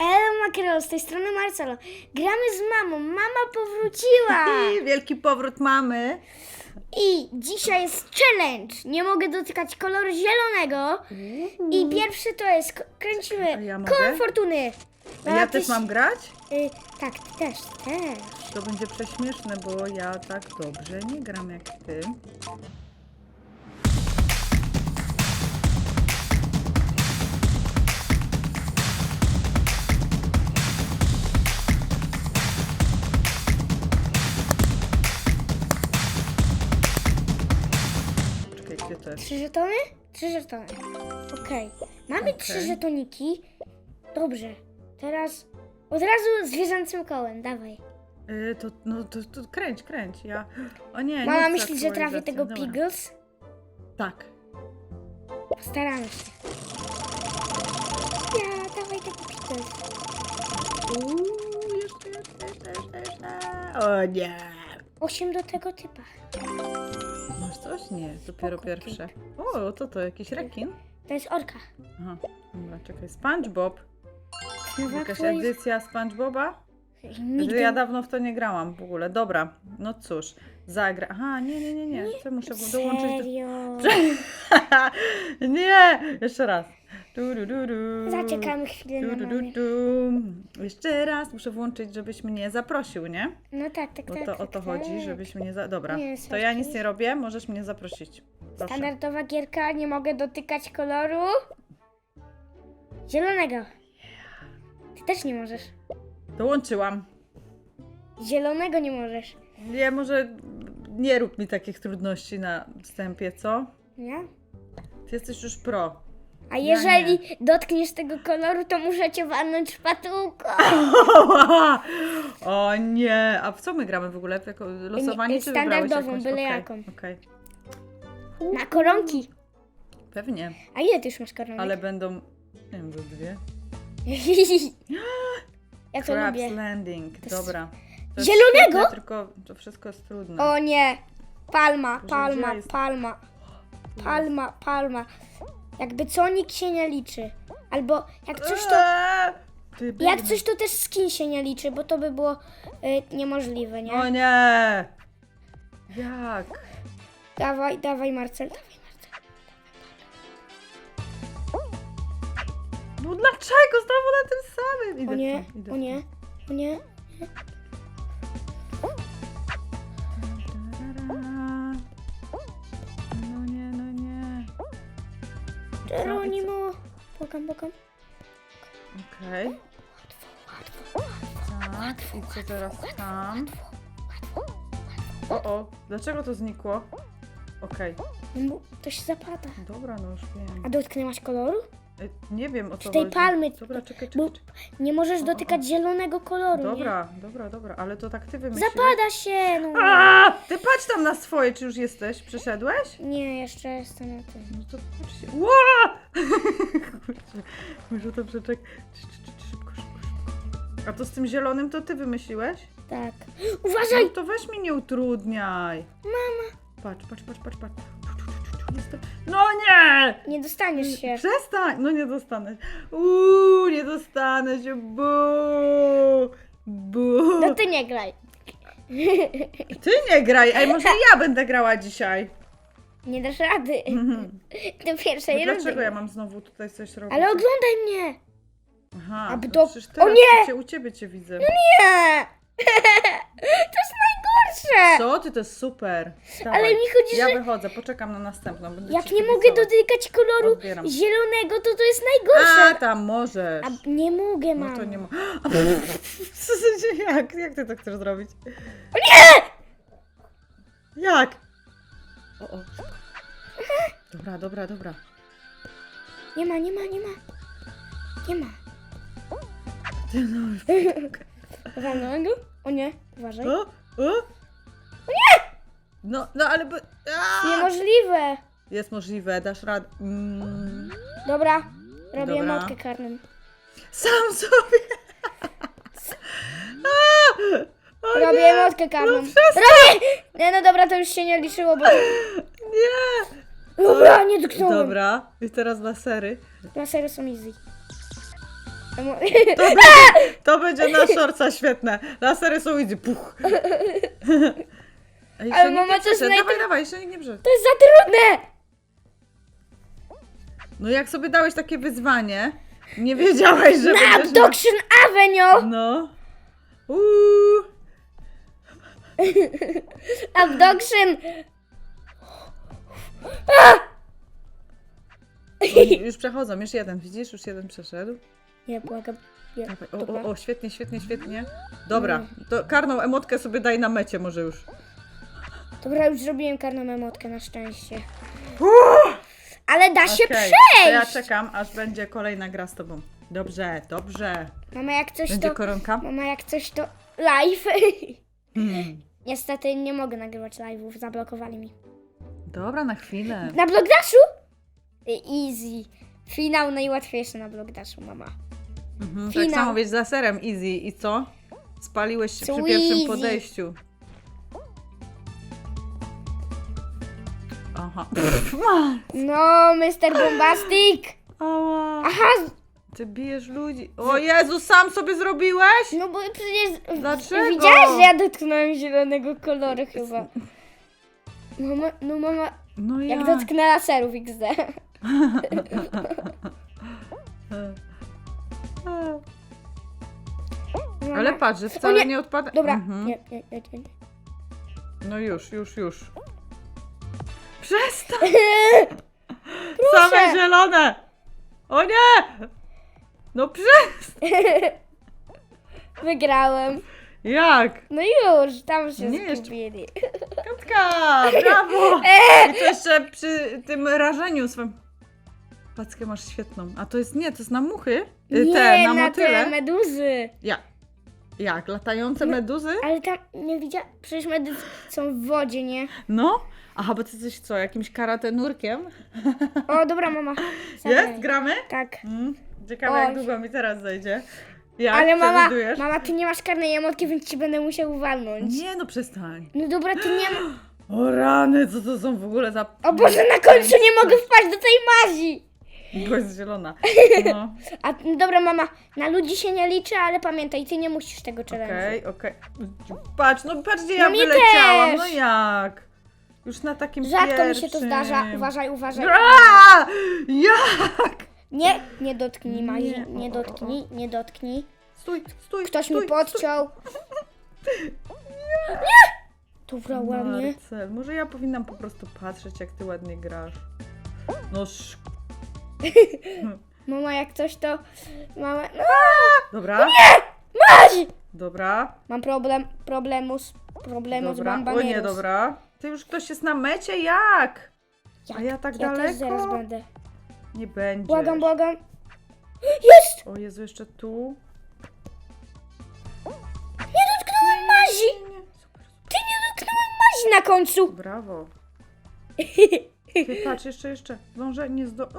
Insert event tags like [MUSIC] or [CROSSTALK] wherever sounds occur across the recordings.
Elo Makrelo, z tej strony Marcelo. Gramy z mamą. Mama powróciła. [LAUGHS] Wielki powrót mamy. I dzisiaj jest challenge. Nie mogę dotykać koloru zielonego. I pierwszy to jest, k- kręcimy A ja mogę? kołem fortuny. A ja też mam grać? Y, tak, ty też, też. To będzie prześmieszne, bo ja tak dobrze nie gram jak ty. Jest? Trzy żetony? Trzy żetony. Okej. Mamy trzy Okej. żetoniki. Dobrze. Teraz od razu zwierzęcym kołem, dawaj. Y, to, no, to, to kręć, kręć. Ja... O nie, nie Mama chcę myśli, że trafię aktualizacji. tego Dobra. Piggles. Tak. Postaramy się. Ja, dawaj tego Piggles. Uuu, jeszcze, jeszcze, jeszcze, jeszcze, jeszcze. O nie. Osiem do tego typa. Coś? Nie, dopiero Spoko, pierwsze. O, to to, jakiś rekin? To jest orka. Aha, dobra, czekaj, SpongeBob. Jakaś edycja SpongeBoba? Nigdy Ja dawno w to nie grałam w ogóle. Dobra, no cóż, zagra. Aha, nie, nie, nie, nie. Co muszę dołączyć do... Serio? [LAUGHS] nie! Jeszcze raz. Du, du, du, du. Zaczekamy chwilę Du, na du, du, mamę. du. Jeszcze raz muszę włączyć, żebyś mnie zaprosił, nie? No tak, tak, Bo tak. to o tak, to chodzi, tak. żebyś mnie za... Dobra, Nie, to ja nic nie robię, możesz mnie zaprosić. Proszę. Standardowa gierka, nie mogę dotykać koloru. Zielonego. Ty też nie możesz. Dołączyłam. Zielonego nie możesz. Nie, może nie rób mi takich trudności na wstępie, co? Nie? Ty jesteś już pro. A Ja jeżeli dotkniesz tego koloru, to muszę cię walnąć szpatułką. [LAUGHS] o nie! A w co my gramy w ogóle? W jako losowanie Nie, czy wybrałeś standardową, jakąś? byle Okej, jaką. Okej, Na koronki. pewnie. A ile ty już masz koronek? Ale będą, nie wiem, dwie. [LAUGHS] ja to Crab's lubię. Landing, jest- dobra. To jest Zielonego? Świetne, tylko to wszystko jest trudne. O nie. Palma, Boże, palma, gdzie jest- palma. [GASPS] Palma, palma. Jakby co nikt się nie liczy. Albo jak coś to... Eee! Ty Jak coś to też skin się nie liczy, bo to by było y, niemożliwe, nie? O nie! Jak? Dawaj, dawaj Marcel, dawaj Marcel. No dlaczego? Znowu na tym samym. Idę O nie, idę o nie, o nie. Geronimo. Błagam, błagam. Okej. Tak, i co teraz tam? O, o, dlaczego to znikło? Okej, No bo to się zapada. dobra, no już wiem. A dotknęłaś koloru? Ej, Nie wiem o co Z tej chodzi. palmy. Dobra, czekaj, Bo czekaj. czekaj. nie możesz dotykać zielonego koloru, Dobra, dobra, dobra, ale to tak ty nie? wymyśliłeś. Zapada się, no. A, ty patrz tam na swoje, czy już jesteś? Przeszedłeś? Nie, jeszcze jestem na tym. No to patrz się. Ła! [LAUGHS] Kurczę, muszę to przeczekać. Szybko, szybko, szybko. A to z tym zielonym to ty wymyśliłeś? Tak. No Uważaj! to weź mi nie utrudniaj. Mama. Patrz, patrz, patrz, patrz, patrz. No nie! Nie dostaniesz się. Przestań! No nie dostanę. Uuu, nie dostanę się. Bu! Bu! No ty nie graj. [LAUGHS] Ty nie graj, ej, może ja będę grała dzisiaj. Nie dasz rady. [LAUGHS] Do pierwszej No rundy. dlaczego ja mam znowu tutaj coś robić? Ale oglądaj mnie! Aha, Aby to to- przecież o teraz nie! Cię, u ciebie cię widzę. Nie! [LAUGHS] To jest najgorsze! Co? Ty to jest super. Ale Dawaj. mi chodzi, Ja że wychodzę, poczekam na następną. Będę jak ci nie mogę kibicować. dotykać koloru Odbieram. zielonego, to to jest A, najgorsze. tam możesz. A nie mogę, No mam. to nie ma. [LAUGHS] Co się dzieje? Jak? Jak ty to chcesz zrobić? Nie! Jak? O, o. Dobra, dobra, dobra. Nie ma, nie ma, nie ma. Nie ma. Ty no. Zielonego? [LAUGHS] O nie, uważaj. O, o. nie! No, no ale... by-! Niemożliwe. Jest możliwe, dasz radę. Mm. Dobra, robię Dobra. motkę karną. Sam sobie. [LAUGHS] A! O Robię nie! motkę karną. No przestań! Robię! Nie, no dobra, to już się nie liczyło, bo... Nie! Dobra, nie dotknąłem. Dobra, i teraz lasery. Na serio są easy. To [LAUGHS] będzie, to będzie na szorca świetne. Lasery są easy. Puch. [LAUGHS] Ej, jeszcze Ale nikt mama, nie to jest Dawaj, dawaj, jeszcze nikt nie przeszedł. To jest za trudne! No jak sobie dałeś takie wyzwanie, nie wiedziałeś, że Na będziesz... Abduction Avenue! No. Uuu. Abduction! Oni Już przechodzą, już jeden, widzisz? Już jeden przeszedł. Nie, błagam. Dawaj. O, Dobra. o, o, świetnie, świetnie, świetnie. Dobra, to karną emotkę sobie daj na mecie może już. Dobra, już zrobiłem karną emotkę na szczęście. Uuu. Ale da się Okej, przejść! To ja czekam, aż będzie kolejna gra z tobą. Dobrze, dobrze. Mama, jak coś Będzie to... koronka? Mama, jak coś to... Live! [LAUGHS] Hmm. Niestety nie mogę nagrywać live'ów, zablokowali mi. Dobra, na chwilę. Na Blogdaszu? Easy. Finał najłatwiejszy na Blogdaszu, mama. Mhm, tak Finał. samo wiesz, z laserem easy. I co? Spaliłeś się przy pierwszym podejściu. Aha. No, Mr. Bombastic! Ała. Aha, Ty bijesz ludzi. O Jezu, sam sobie zrobiłeś? no bo przecież... Dlaczego? Widziałeś, że ja dotknąłem zielonego koloru chyba. Mama, no mama, No ja. jak dotknę laserów XD. Mama. [LAUGHS] Ale patrz, że wcale O nie, nie. odpada. Dobra, Mhm. nie, nie, nie, nie. No już, już, już. Przestań! [LAUGHS] Same zielone! O nie! No przestań! [LAUGHS] Wygrałem. Jak? No już, tam się Nie, jeszcze- zgubili. Katka, brawo! [LAUGHS] I to jeszcze przy tym rażeniu swoim. Packę masz świetną. A to jest, nie, to jest na muchy? Y, Nie, te, na na motyle? te meduzy. Ja. Jak? Latające meduzy? Ale tam nie widziałam, przecież meduzy są w wodzie, nie? No. Aha, bo ty jesteś co, jakimś karate nurkiem? O, dobra mama. Jest? Gramy? Tak. Mm. Ciekawe, jak długo mi teraz zejdzie. Jak Ale mama, przewidujesz? mama, ty nie masz karnej emotki, więc ci będę musiał walnąć. Nie, no przestań. No dobra, ty nie ma... [GASPS] O rany, co to są w ogóle za... O Boże, na końcu nie mogę wpaść do tej mazi! [LAUGHS] Bo jest zielona. [LAUGHS] No, A dobra, mama, na ludzi się nie liczy, ale pamiętaj, ty nie musisz tego challenge'u. okej, okej. Patrz, no patrz gdzie ja No mnie wyleciałam, też. no jak? Już na takim Rzadko mi się to pierwszym. zdarza. Uważaj, uważaj. Aaaa! Jak? Nie, nie dotknij mazi, Nie, nie dotknij, nie dotknij. Stój, stój, Ktoś stój, mi podciął. Nie! Stój. ładnie. Marcel, może ja powinnam po prostu patrzeć, jak ty ładnie grasz. No sz... [LAUGHS] Mama, jak coś to... Mama... No, Dobra, mazi! dobra, Mam problem, problemus, problemu z dobra. O nie, dobra. Ty już ktoś jest na mecie? Jak? A ja tak ja daleko? też zaraz będę. Nie będzie. Błagam, błagam. [GASPS] Jest! O Jezu, jeszcze tu. Nie dotknąłem mazi! Nie, nie, super. Ty nie dotknąłem mazi na końcu! Brawo. [LAUGHS] Ty patrz, jeszcze, jeszcze. Zdążę, nie zdo... [LAUGHS]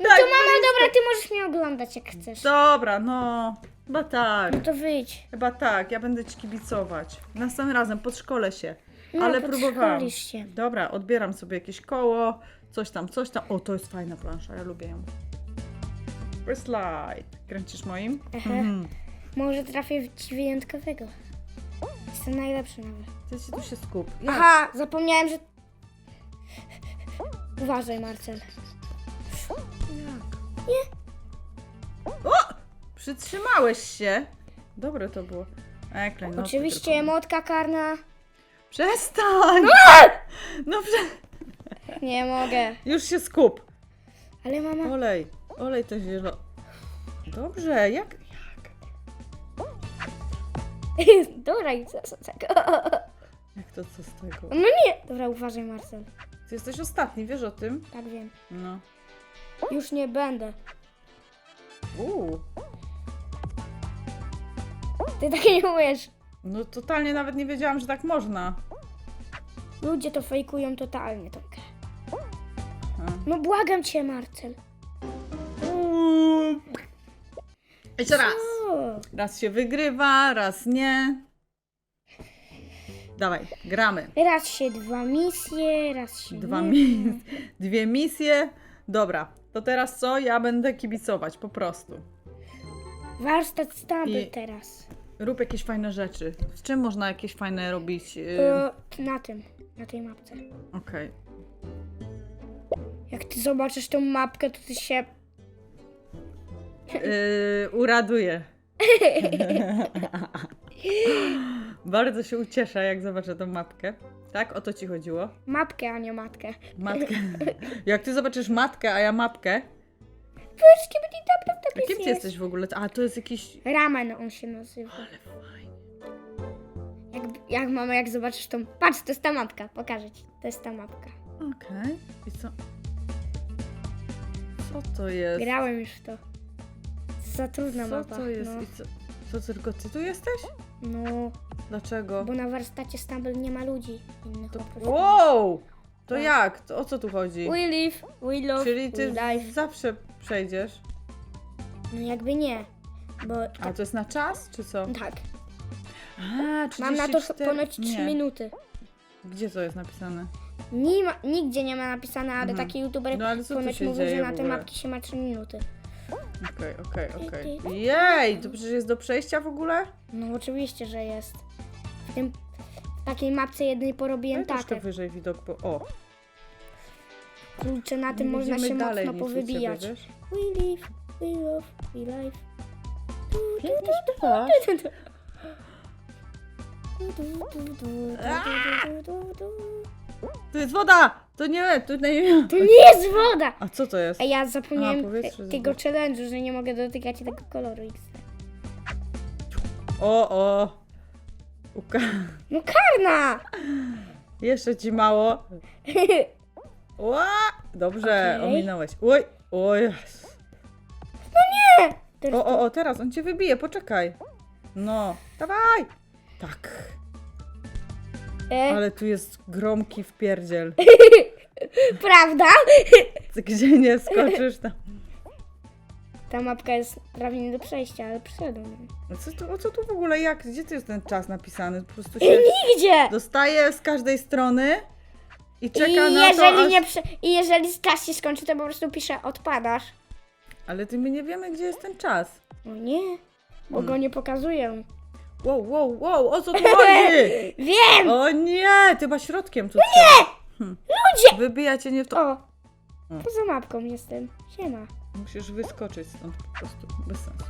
No to mama, dobra, ty możesz mnie oglądać jak chcesz. Dobra, no. Chyba tak. No to wyjdź. Chyba tak, ja będę ci kibicować. Następnym razem, podszkolę się. No, Ale próbowałam. podszkolisz się. Dobra, odbieram sobie jakieś koło, coś tam, coś tam. O, to jest fajna plansza, ja lubię ją. First light. Kręcisz moim? Aha. Mhm. Może trafię w ci wyjątkowego. Jestem najlepszy nawet. Ty się tu się skup. Aha, zapomniałem, że... Uważaj, Marcel. Jak? Nie. Przytrzymałeś się. Dobre to było. E, klejnoty Oczywiście tylko. emotka karna. Przestań! No prze... Nie mogę. Już się skup. Ale mama... Olej, olej to zielo. Dobrze, jak? Jak? [LAUGHS] Dobra, i co z tego? [LAUGHS] Jak to co z tego? No nie! Dobra, uważaj, Marcel. Ty jesteś ostatni, wiesz o tym? Tak wiem. No. Już nie będę. Uuu. Ty tak nie umiesz. No totalnie nawet nie wiedziałam, że tak można. Ludzie to fejkują totalnie tą grę. A. No błagam cię, Marcel. Uuu. Jeszcze raz. O, Raz się wygrywa, raz nie. Dawaj, gramy. raz się dwa misje, raz się Dwa nie. mi- [LAUGHS] dwie misje. Dobra, to teraz co? Ja będę kibicować, po prostu. Warsztat Stumble I- teraz. Rób jakieś fajne rzeczy. Z czym można jakieś fajne robić? E, na tym, na tej mapce. Okej. Jak ty zobaczysz tą mapkę, to ty się... Yy, uraduję. [LAUGHS] Bardzo się ucieszę, jak zobaczę tą mapkę. Tak? O to ci chodziło? Mapkę, a nie matkę. Matkę. [LAUGHS] Jak ty zobaczysz matkę, a ja mapkę. Pyszki, będzie tam, tam, Kim ty jesteś w ogóle? A, to jest jakiś... Ramen on się nazywa. Jak, jak mama, jak zobaczysz tą... Patrz, to jest ta mapka, pokażę ci. To jest ta mapka. Okej. I co? Co to jest? Grałem już w to. Za trudna Co mapa. to jest? No, I co? Co tylko ty tu jesteś? no, Dlaczego? bo na warsztacie Stumble nie ma ludzi innych To... Wow! To Tak. jak? To o co tu chodzi? We live, we love, Czyli ty we life. zawsze przejdziesz? No jakby nie, bo A to jest na czas, czy co? tak, A, 34... mam na to ponoć 3 nie. minuty. Gdzie to jest napisane? Nie ma, nigdzie nie ma napisane, ale Mhm. taki youtuber No ale co tu ponoć się mówił, dzieje że w na te ogóle? mapki się ma 3 minuty. Okej, okej, okej. Jej, to przecież jest do przejścia w ogóle? No oczywiście, że jest. W, tym, w takiej mapce jednej porobiłem Ale troszkę tak. wyżej widok, bo... O, Kurczę, na tym nie można widzimy się dalej mocno nic u ciebie, powybijać. wiesz? We live, we love, we life. Pięknie śpiewasz. [LAUGHS] To jest woda! To nie, to nie... To nie jest woda! A co to jest? A ja A, zapomniałem powietrze te- tego challenge'u, że nie mogę dotykać tego koloru X. O, o. Uka... No karna! Jeszcze ci mało. [LAUGHS] Ła! Dobrze, Okej. ominąłeś. Oj, oj. Teraz O, o, o, teraz on cię wybije, poczekaj. No, dawaj! Tak, e, ale tu jest gromki w pierdziel. [LAUGHS] Prawda? [LAUGHS] Gdzie nie skoczysz tam. Ta mapka jest prawie nie do przejścia, ale przyszedłem. A Co tu, o co tu w ogóle, jak? Gdzie tu jest ten czas napisany? Po prostu się nigdzie! dostaje z każdej strony i I czeka na to, jeżeli, aż... nie prze... I jeżeli czas się skończy, to po prostu pisze odpadasz. Ale ty my nie wiemy, gdzie jest ten czas. No nie, bo Hmm. go nie pokazują. Wow, wow, wow, o co tu chodzi? [LAUGHS] Wiem! O nie, ty chyba środkiem tu Nie! Ludzie! Wybija cię nie w to. O! Poza mapką jestem. Siema. Musisz wyskoczyć stąd po prostu, bez sensu.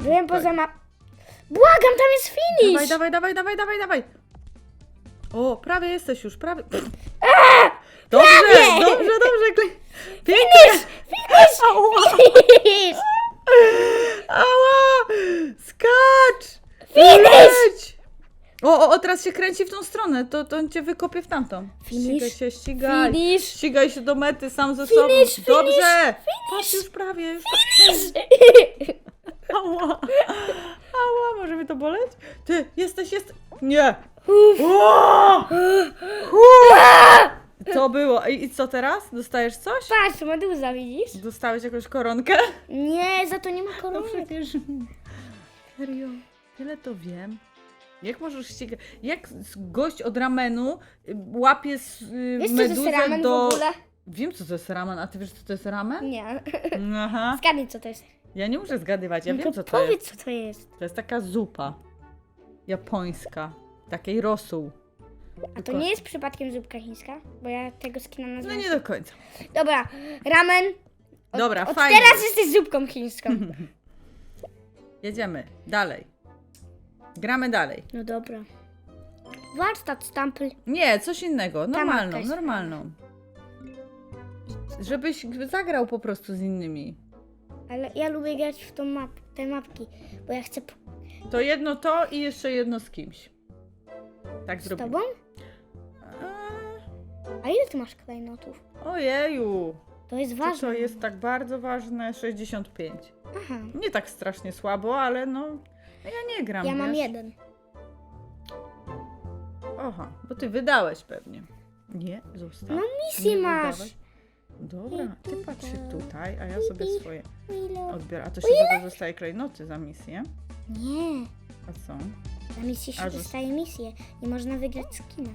Byłem poza map... Błagam, tam jest finish! Dawaj, dawaj, dawaj, dawaj, dawaj, dawaj. O, prawie jesteś już, prawie. Dobrze, dobrze, dobrze. klej- Pięknie. Finish! Ała, Finish! ała, skacz. Finish! Leć. O, o, o, teraz się kręci w tą stronę, to, to on cię wykopie w tamtą. Finish. Ścigaj się, ścigaj. Finish! Ścigaj się do mety sam ze Finish, sobą. finish, Dobrze. Patrz, już prawie. Już Ała! Ała, może mi to boleć? Ty, jesteś, jest... Nie! O! Było? I, I co teraz? Dostajesz coś? Patrz, meduza, widzisz? Dostałeś jakąś koronkę? Nie, za to nie ma No przecież... Serio? Tyle to wiem. Jak możesz ścigać... Jak s- gość od ramenu y, łapie s- y, Wiesz, co to jest meduzę ramen do... w ogóle? Wiem, co to jest ramen, a ty wiesz, co to jest ramen? Nie. [LAUGHS] Aha. Zgadnij, co to jest. Ja nie muszę zgadywać, ja no wiem, co to jest. powiedz, co to jest. To jest taka zupa japońska, takiej rosół. A to nie jest przypadkiem zupka chińska? Bo ja tego skina No nazywam. nie do końca. Dobra, ramen. Od, Dobra, od fajnie. teraz jesteś zupką chińską. [LAUGHS] Jedziemy dalej. Gramy dalej. No dobra. Warsztat Stample. Nie, coś innego, normalną, normalną. Żebyś zagrał po prostu z innymi. Ale ja lubię grać w tą map, te mapki, bo ja chcę p- To jedno to i jeszcze jedno z kimś. Tak z zrobimy. tobą. A ile ty masz klejnotów? Ojeju. To jest To ważne. co jest tak bardzo ważne? 65. Aha. Nie tak strasznie słabo, ale no... Ja nie gram, Ja mam wiesz? jeden. Aha, bo ty wydałeś pewnie. Nie, zostaw. No misję Nie masz. wydawaj. Dobra, ty patrz tutaj. a ja sobie swoje odbiorę. A to się za to dostaje klejnoty za misję. Nie. A co? Na misję się A, że- dostaje misję i można wygrać skina.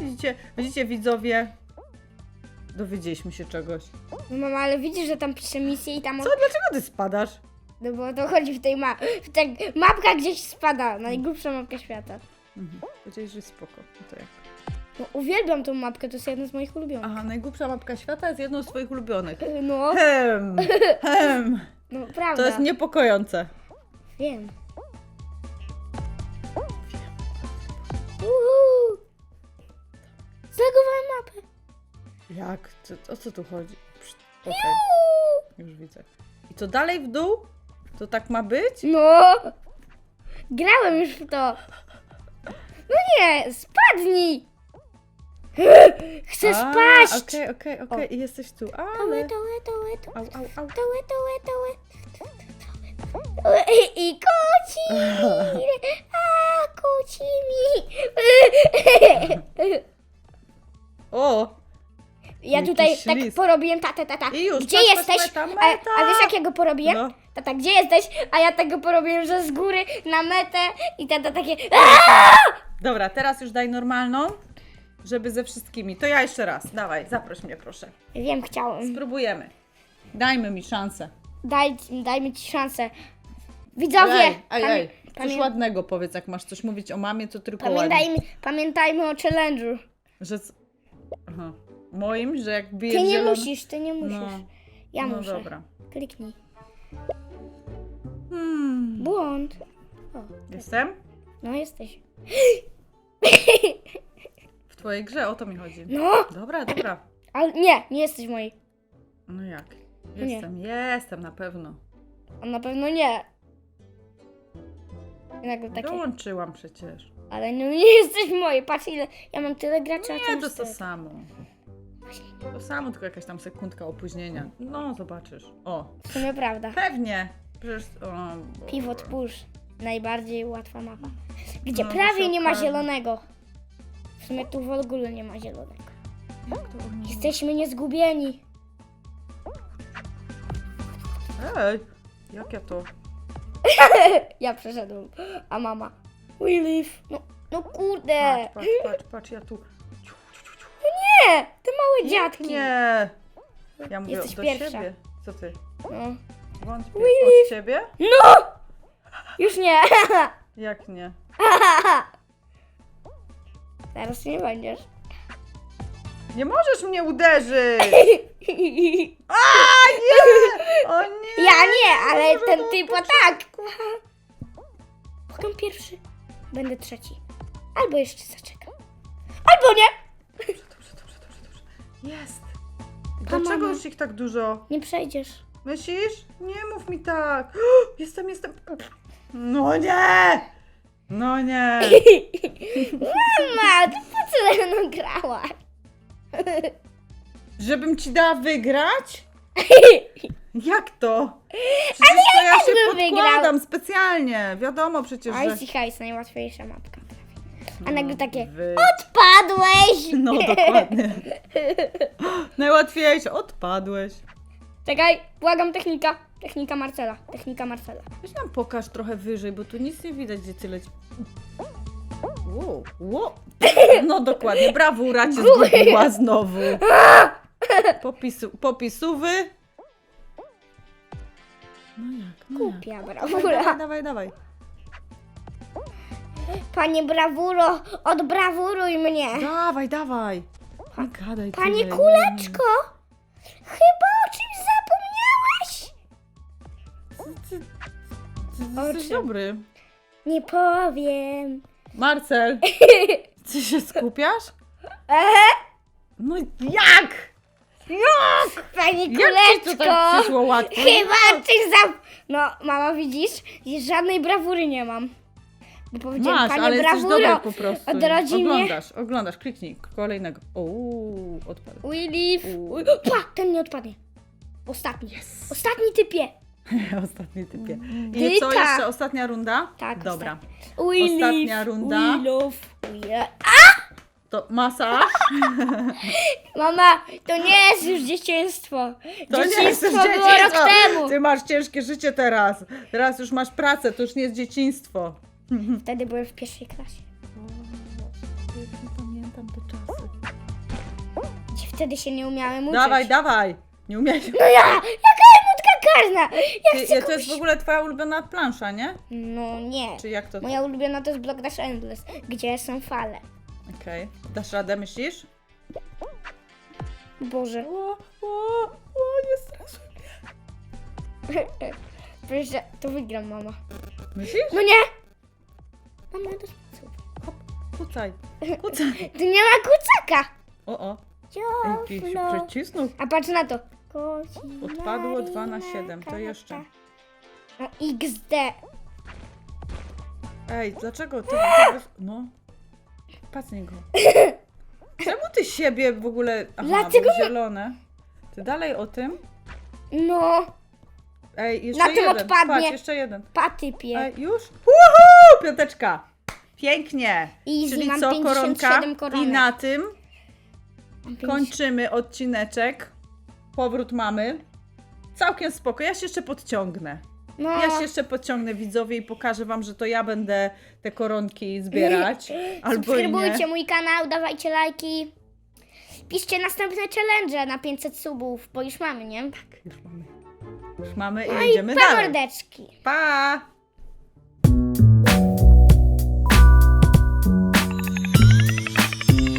Widzicie, widzicie widzowie? dowiedzieliśmy się czegoś. No mama, ale widzisz, że tam pisze misję i tam... Co? Dlaczego ty spadasz? No bo to chodzi w tej ma... W tej mapka gdzieś spada. Najgłupsza mapka świata. Mhm. Powiedziałeś, że spoko. No to jak? No uwielbiam tą mapkę, to jest jedna z moich ulubionych. Aha, najgłupsza mapka świata jest jedną z twoich ulubionych. No, Hem, [LAUGHS] hem. no prawda. To jest niepokojące. Wiem. Jak? Co, o co tu chodzi? Psz, Okej, już widzę. I to dalej w dół? To tak ma być? No. Grałem już w to. No nie, spadnij. Chcę A, spaść. Okej, okej, okej. I jesteś tu. Ale... tołe, tołe, tołe. Au, au, au. I koci. [LAUGHS] A, koci mi. [LAUGHS] O! Ja Jakiś tutaj tak list. porobiłem tata, tata. I już, Gdzie patrz, patrz, jesteś? meta, A, meta. a wiesz jakiego porobiłem? No. Tata, gdzie jesteś? A ja tego porobiłem, że z góry na metę i tata takie "Aaa!" Dobra, teraz już daj normalną, żeby ze wszystkimi. To ja jeszcze raz. Dawaj, zaproś mnie proszę. Wiem, chciałem. Spróbujemy. Dajmy mi szansę. Daj, dajmy ci szansę. Widzowie, Ej, ej, pamię- ej. Coś pamię- ładnego powiedz, jak masz coś mówić o mamie, to tylko ładnie. pamiętajmy, pamiętajmy o challenge'u. Że... c- Aha. Moim, że jak bijesz Ty nie zielony- musisz, ty nie musisz. No, Ja no muszę. dobra. Kliknij. Hmm. Błąd. O, Jestem? no jesteś. W twojej grze, o to mi chodzi. No, Dobra, dobra. ale nie, nie jesteś mojej. No jak? Jestem, jestem na pewno. A na pewno nie. I nagle takie, Dołączyłam przecież. Ale no nie [LAUGHS] jesteś w mojej. Patrz ile, ja mam tyle graczy, a ty Nie, masz to jest to tyle. samo. To samo, tylko jakaś tam sekundka opóźnienia. No, zobaczysz. O, W sumie prawda. pewnie. Przecież, o. Pivot push. Najbardziej łatwa mapa. Gdzie No, prawie nie ma zielonego. W sumie tu w ogóle nie ma zielonego. Jak to oni- Jesteśmy niezgubieni. Ej, jak ja to? [LAUGHS] Ja przeszedłem. A mama. We live. No, no kurde. Patrz, patrz, patrz, patrz, ja tu. Ciu, ciu, ciu, ciu. Nie, te małe dziadki. Nie. Ja mówię Jesteś do pierwsza. siebie. Co ty? No. Wątpię. Willy. Od ciebie? no! Już nie. [LAUGHS] Jak nie? [LAUGHS] Teraz nie będziesz. Nie możesz mnie uderzyć! [LAUGHS] A, nie! O nie! Ja nie, ale ten typ tak. Potem pierwszy. Będę trzeci. Albo jeszcze zaczekam. Albo nie. Dobrze, dobrze, dobrze, dobrze. Jest. Pa, Dlaczego mama. już ich tak dużo? Nie przejdziesz. Myślisz? Nie mów mi tak. [GASPS] Jestem, jestem. No nie! No nie! [LAUGHS] Mama, ty po co ze mną grałaś? Żebym ci dała wygrać? [LAUGHS] Jak to? Przecież to ja też się bym podkładam specjalnie. Wiadomo przecież, że... Icy High najłatwiejsza mapka. A nagle takie, Wy... odpadłeś! [LAUGHS] No dokładnie. [LAUGHS] Najłatwiejsze. Odpadłeś. Czekaj, błagam technika. Technika Marcela. Technika Marcela. Weź nam pokaż trochę wyżej, bo tu nic nie widać, gdzie ty leci. Wow, wow. No dokładnie, brawura cię zgubiła znowu. Popisu, popisówy. No jak, no jak. Kupia Dawaj, brawura. dawaj, dawaj, dawaj. Panie brawuro, odbrawuruj mnie. Dawaj, dawaj. Nie gadaj Panie tyle. kuleczko, chyba o czymś ty O jesteś dobry. Nie powiem. Marcel, [LAUGHS] ty się skupiasz? Ehe, No jak? Jak? panie Jak ci kuleczko, przyszło łatwo? chyba czymś zap... No, mama widzisz, żadnej brawury nie mam. Bo powiedziałem, Masz, panie ale jesteś brawuro, dobry po prostu. odrodzi mnie. Oglądasz, oglądasz, kliknij kolejnego. Uuu, odpadł. Live. Uuu. Pa, ten nie odpadnie. Ostatni. Ostatni typie. [LAUGHS] Ostatni typie. I co, jeszcze ostatnia runda? Tak, Dobra. Ostatnia runda. Love. We... To masaż. [LAUGHS] Mama, to nie jest już dzieciństwo. To nie jest dzieciństwo już było dzieciństwo. rok temu. Ty masz ciężkie życie teraz. Teraz już masz pracę, to już nie jest dzieciństwo. [LAUGHS] Wtedy byłem w pierwszej klasie. Nie pamiętam te czasy. Gdzie wtedy się nie umiałem uczyć. Dawaj, dawaj. Nie umiałeś. No ja! Jaka emutka karna! Ja Ty, chcę ja, to jest kupić- w ogóle twoja ulubiona plansza, nie? No nie. Czy jak to? Moja ulubiona to jest Block Dash Endless, gdzie są fale. Okej. Dasz radę, myślisz? Boże. O, o, o, nie stresuj. [LAUGHS] Proszę, to wygram mama. Myślisz? No nie! Mama sposób. Kucaj. Kucaj. [LAUGHS] Tu nie ma kucaka! O, o. Jakiś Cioflo. przycisnął. A patrz na to. Koci Odpadło dwa na Marina, siedem, to kaka. jeszcze. No XD. Ej, dlaczego ty... ty bez- no. Pacnij go. [LAUGHS] Czemu ty siebie w ogóle... Aha, Dlatego zielone. Ty dalej o tym? No, Ej, jeszcze Na tym jeden. odpadnie. Patrz, jeszcze jeden. patypie. Ej, już? Uhu! Piąteczka. Pięknie. Easy, Czyli mam co, 57 koronka? koronek. I na tym kończymy odcineczek. Powrót mamy. Całkiem spoko. Ja się jeszcze podciągnę. No, Ja się jeszcze podciągnę widzowie i pokażę wam, że to ja będę te koronki zbierać. [LAUGHS] Albo subskrybujcie nie. mój kanał, dawajcie lajki. Piszcie następne challenge na 500 subów, bo już mamy, nie? Już mamy. Już mamy i No i jedziemy pa dalej. mordeczki. Pa!